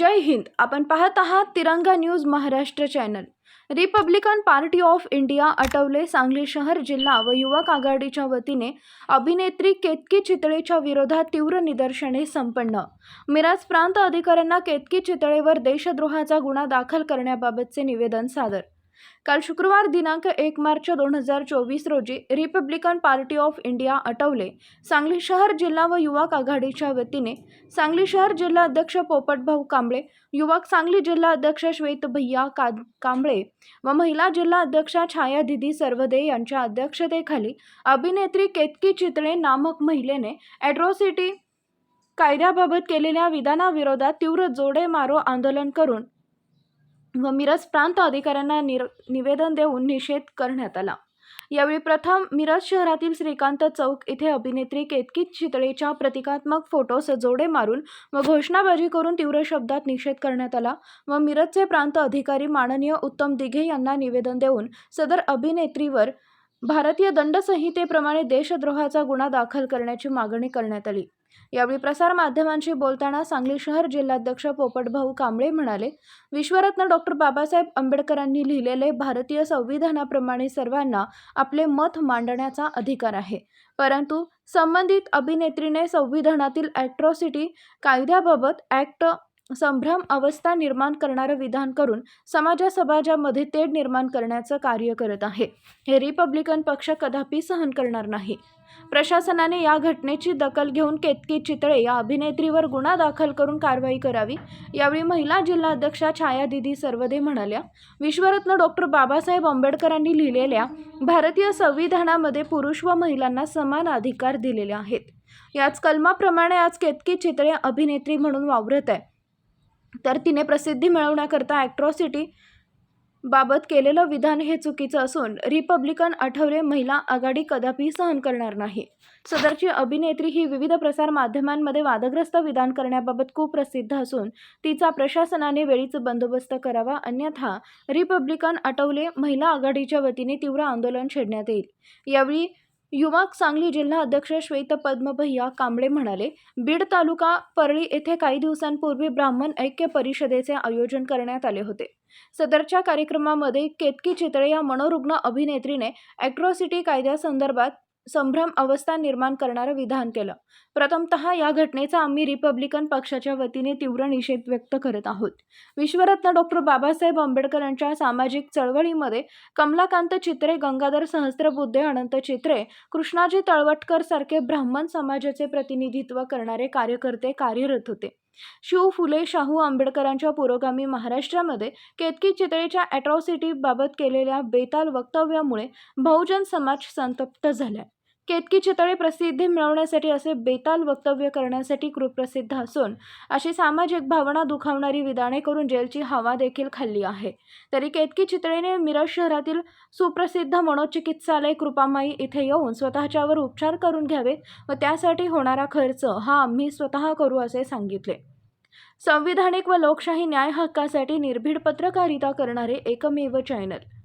जय हिंद. आपण पाहत आहात Tiranga news Maharashtra channel. Republican Party of India Athawale Sangli शहर जिल्हा व युवक आघाडीच्या वतीने अभिनेत्री केतकी चितळेच्या विरोधात तीव्र निदर्शने संपन्न. मिराज प्रांत अधिकाऱ्यांना केतकी चितळेवर देशद्रोहाचा गुन्हा दाखल करण्याबाबतचे निवेदन सादर काल शुक्रवार दिनांक एक मार्च दोन हजार चोवीस रोजी Republican Party of India Athawale Sangli शहर जिल्हा व युवक आघाडीच्या वतीने सांगली शहर जिल्हा अध्यक्ष पोपटभाऊ कांबळे युवक सांगली जिल्हा अध्यक्ष श्वेत भैया का कांबळे व महिला जिल्हा अध्यक्षा छाया दिदी सर्वदे यांच्या अध्यक्षतेखाली अभिनेत्री केतकी चितळे नामक महिलेने ॲट्रॉसिटी कायद्याबाबत केलेल्या विधानाविरोधात तीव्र जोडे मारो आंदोलन करून व मिरज प्रांत अधिकाऱ्यांना निर निवेदन देऊन निषेध करण्यात आला. यावेळी प्रथम मिरज शहरातील श्रीकांत चौक इथे अभिनेत्री केतकी चितळेच्या प्रतिकात्मक फोटोस जोडे मारून व घोषणाबाजी करून तीव्र शब्दात निषेध करण्यात आला. व मिरजचे प्रांत अधिकारी माननीय उत्तम दिघे यांना निवेदन देऊन सदर अभिनेत्रीवर भारतीय दंडसंहितेप्रमाणे देशद्रोहाचा गुन्हा दाखल करण्याची मागणी करण्यात आली. यावेळी प्रसारमाध्यमांशी बोलताना सांगली शहर जिल्हाध्यक्ष पोपटभाऊ कांबळे म्हणाले विश्वरत्न डॉक्टर बाबासाहेब आंबेडकरांनी लिहिलेले भारतीय संविधानाप्रमाणे सर्वांना आपले मत मांडण्याचा अधिकार आहे. परंतु संबंधित अभिनेत्रीने संविधानातील ॲट्रॉसिटी कायद्याबाबत ॲक्ट संभ्रम अवस्था निर्माण करणारं विधान करून समाजा समाजामध्ये तेढ निर्माण करण्याचं कार्य करत आहे. हे रिपब्लिकन पक्ष कदापि सहन करणार नाही. प्रशासनाने या घटनेची दखल घेऊन केतकी चितळे या अभिनेत्रीवर गुन्हा दाखल करून कारवाई करावी यावेळी महिला जिल्हाध्यक्षा छाया दिदी सर्वदे म्हणाल्या विश्वरत्न डॉक्टर बाबासाहेब आंबेडकरांनी लिहिलेल्या भारतीय संविधानामध्ये पुरुष व महिलांना समान अधिकार दिलेले आहेत. याच कलमाप्रमाणे आज केतकी चितळे अभिनेत्री म्हणून वावरत आहे. तर तिने प्रसिद्धी मिळवण्याकरता ॲट्रॉसिटी बाबत केलेलं विधान हे चुकीचं असून रिपब्लिकन आठवले महिला आघाडी कदापि सहन करणार नाही. सदरची अभिनेत्री ही विविध प्रसार माध्यमांमध्ये वादग्रस्त विधान करण्याबाबत खूप प्रसिद्ध असून तिचा प्रशासनाने वेळीच बंदोबस्त करावा अन्यथा रिपब्लिकन आठवले महिला आघाडीच्या वतीने तीव्र आंदोलन छेडण्यात येईल. यावेळी युवक सांगली जिल्हा अध्यक्ष श्वेत पद्मभैया कांबळे म्हणाले बीड तालुका परळी येथे काही दिवसांपूर्वी ब्राह्मण ऐक्य परिषदेचे आयोजन करण्यात आले होते. सदरच्या कार्यक्रमामध्ये केतकी चितळे या मनोरुग्ण अभिनेत्रीने ॲट्रॉसिटी कायद्यासंदर्भात संभ्रम अवस्था निर्माण करणारं विधान केलं. प्रथमतः या घटनेचा आम्ही रिपब्लिकन पक्षाच्या वतीने तीव्र निषेध व्यक्त करत आहोत. विश्वरत्न डॉक्टर बाबासाहेब आंबेडकर यांच्या सामाजिक चळवळीमध्ये कमलाकांत चित्रे गंगाधर सहस्त्रबुद्धे अनंत चित्रे कृष्णाजी तळवटकर सारखे ब्राह्मण समाजाचे प्रतिनिधित्व करणारे कार्यकर्ते कार्यरत होते. शिव फुले शाहू आंबेडकरांच्या पुरोगामी महाराष्ट्रामध्ये केतकी चितळेच्या ॲट्रॉसिटी बाबत केलेल्या बेताल वक्तव्यामुळे बहुजन समाज संतप्त झालाय. केतकी चितळे प्रसिद्धी मिळवण्यासाठी असे बेताल वक्तव्य करण्यासाठी कृप्रसिद्ध असून अशी सामाजिक भावना दुखावणारी विधाने करून जेलची हवा देखील खाल्ली आहे. तरी केतकी चितळेने मिरज शहरातील सुप्रसिद्ध मनोचिकित्सालय कृपामाई इथे येऊन स्वतःच्यावर उपचार करून घ्यावेत व त्यासाठी होणारा खर्च हा आम्ही स्वतः करू असे सांगितले. संविधानिक व लोकशाही न्याय हक्कासाठी निर्भीड पत्रकारिता करणारे एकमेव चॅनल.